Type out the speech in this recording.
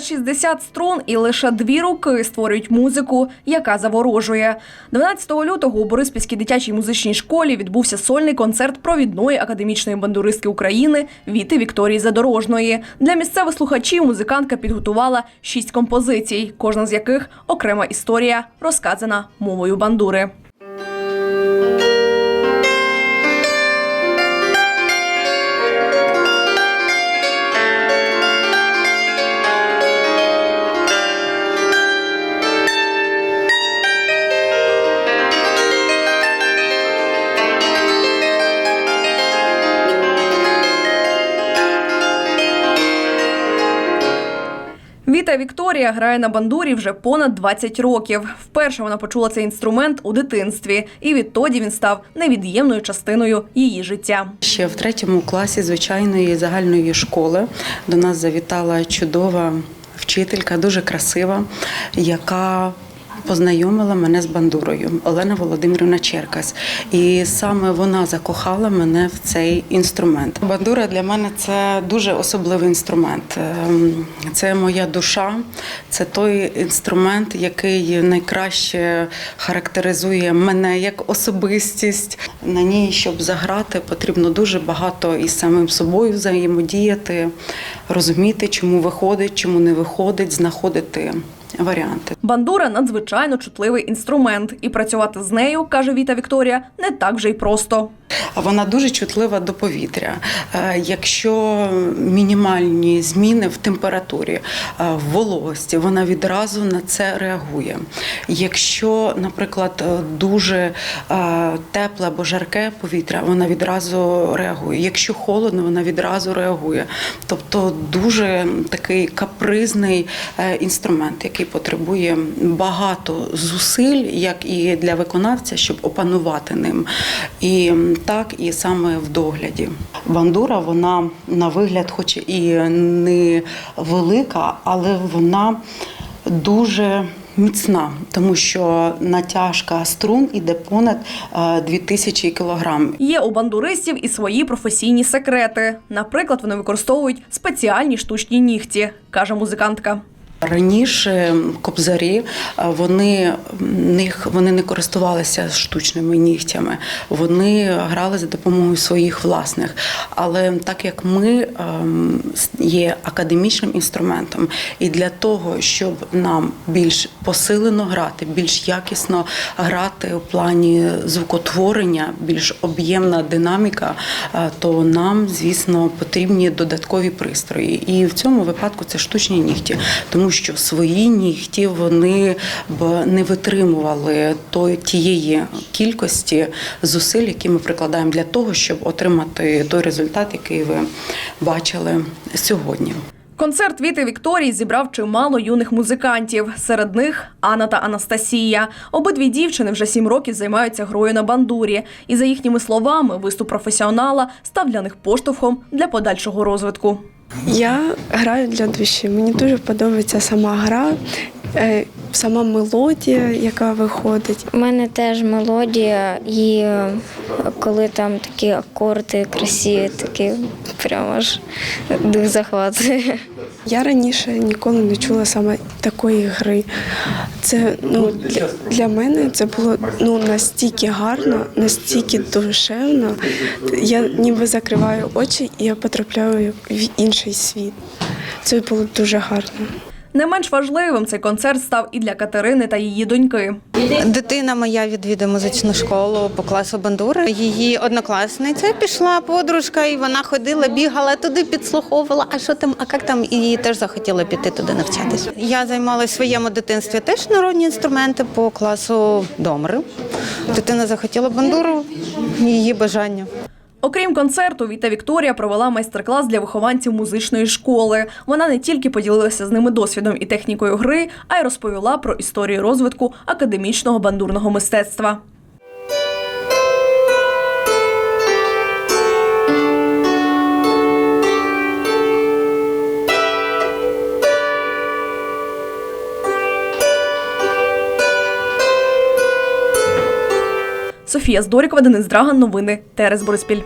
60 струн і лише дві руки створюють музику, яка заворожує. 12 лютого у Бориспільській дитячій музичній школі відбувся сольний концерт провідної академічної бандуристки України Віти Вікторії Задорожної. Для місцевих слухачів музикантка підготувала шість композицій, кожна з яких окрема історія, розказана мовою бандури. Віта Вікторія грає на бандурі вже понад 20 років. Вперше вона почула цей інструмент у дитинстві, і відтоді він став невід'ємною частиною її життя. Ще в третьому класі звичайної загальної школи до нас завітала чудова вчителька, дуже красива, яка Познайомила мене з бандурою Олена Володимирівна Черкас, і саме вона закохала мене в цей інструмент. Бандура для мене це дуже особливий інструмент. Ем, Це моя душа, це той інструмент, який найкраще характеризує мене як особистість. На ній, щоб заграти, потрібно дуже багато із самим собою взаємодіяти, розуміти, чому виходить, чому не виходить, знаходити варіанти. Бандура надзвичайно чутливий інструмент, і працювати з нею, каже Віта Вікторія, не так вже й просто. Вона дуже чутлива до повітря. Е, Якщо мінімальні зміни в температурі, е, в вологості, вона відразу на це реагує. Якщо, наприклад, е, дуже тепле або жарке повітря, вона відразу реагує. Якщо холодно, вона відразу реагує. Тобто дуже такий капризний інструмент, який потребує багато зусиль, як і для виконавця, щоб опанувати ним. І так і саме в догляді. Бандура, вона на вигляд, хоч і не велика, але вона дуже міцна, тому що натяжка струн іде понад е, 2000 кілограм. Є у бандуристів і свої професійні секрети. Наприклад, вони використовують спеціальні штучні нігті, каже музикантка. Раніше кобзарі вони них вони не користувалися штучними нігтями, вони грали за допомогою своїх власних. Але так як ми ем, є академічним інструментом, і для того, щоб нам більш посилено грати, більш якісно грати у плані звукотворення, більш об'ємна динаміка, е, то нам, звісно, потрібні додаткові пристрої. І в цьому випадку це штучні нігті, тому що свої нігті вони б не витримували той тієї кількості зусиль, які ми прикладаємо для того, щоб отримати той результат, який ви бачили сьогодні. Концерт Віти Вікторії зібрав чимало юних музикантів. Серед них Анна та Анастасія. Обидві дівчини вже сім років займаються грою на бандурі. І за їхніми словами, виступ професіонала став для них поштовхом для подальшого розвитку. Я граю для душі. Мені дуже подобається сама гра, сама мелодія, яка виходить. У мене теж мелодія, і е, коли там такі акорди красиві, такі прямо аж дух захватує. Я раніше ніколи не чула саме такої гри. Це ну для, для мене це було ну настільки гарно, настільки душевно. Я ніби закриваю очі і я потрапляю в інший світ. Це було дуже гарно. Не менш важливим цей концерт став і для Катерини та її доньки. Дитина моя відвідує музичну школу по класу бандури. Її однокласниця пішла подружка, і вона ходила, бігала туди, підслуховувала. А що там, а як там? І теж захотіла піти туди навчатися. Я займалася своєму дитинстві теж народні інструменти по класу домри. Дитина захотіла бандуру, її бажання. Окрім концерту, Віта Вікторія провела майстер-клас для вихованців музичної школи. Вона не тільки поділилася з ними досвідом і технікою гри, а й розповіла про історію розвитку академічного бандурного мистецтва. Софія Здорікова, Денис Драган. Новини Терес Бориспіль.